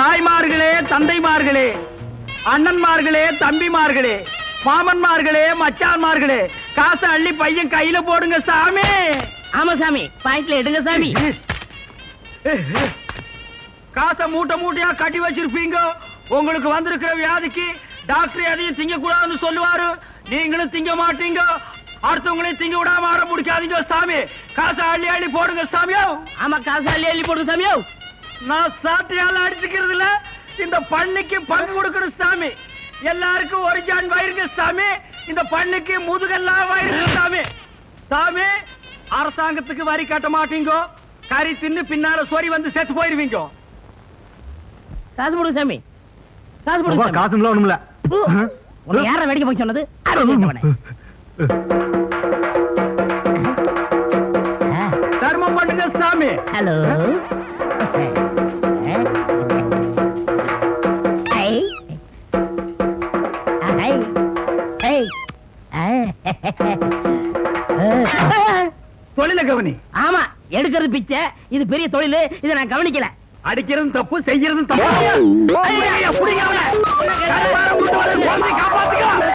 அண்ணன்மார்களே அண்ணன்மார்களே தம்பிமார்களே மாமன்மார்களே மச்சான்மார்களே காசை அள்ளி பையன் கையில போடுங்க சாமி. ஆமா சாமி பாயிண்ட்ல எடுங்க சாமி. காசை மூட்டை மூட்டையா கட்டி வச்சிருப்பீங்க. உங்களுக்கு வந்திருக்கிற வியாதிக்கு டாக்டர் எதையும் திங்க கூடாதுன்னு சொல்லுவாரு. நீங்களும் திங்க மாட்டீங்க. அடுத்தவங்களையும் திங்க விடாம ஆட முடிக்காதீங்க சாமி. காசை அள்ளி அள்ளி போடுங்க சாமியோ. ஆமா காசு அள்ளி அள்ளி போடுங்க சாமியோ. நான் சாட்டையால அடிச்சுக்கிறது இல்ல. இந்த பண்ணிக்கு பங்கு கொடுக்கணும் சாமி. எல்லாருக்கும் ஒரு ஜான் வயிறுங்க சாமி. இந்த பண்ணிக்கு முதுகெல்லாம் வயிறுங்க சாமி. சாமி அரசாங்கத்துக்கு வரி கட்ட மாட்டீங்க. கறி தின்னு பின்னால சோரி வந்து செத்து போயிருவீங்க. காசு போடுங்க சாமி. காசு போடுங்க. காசுங்களா ஒண்ணுமில்ல. யார வெடிக்க போய் சொன்னது? சாமி ஹலோ. தொழில கவனி. ஆமா எடுக்கிறது பிச்சை. இது பெரிய தொழில். இதை நான் கவனிக்கல. அடிக்கிறதும் தப்பு செய்யறதும் தப்பு.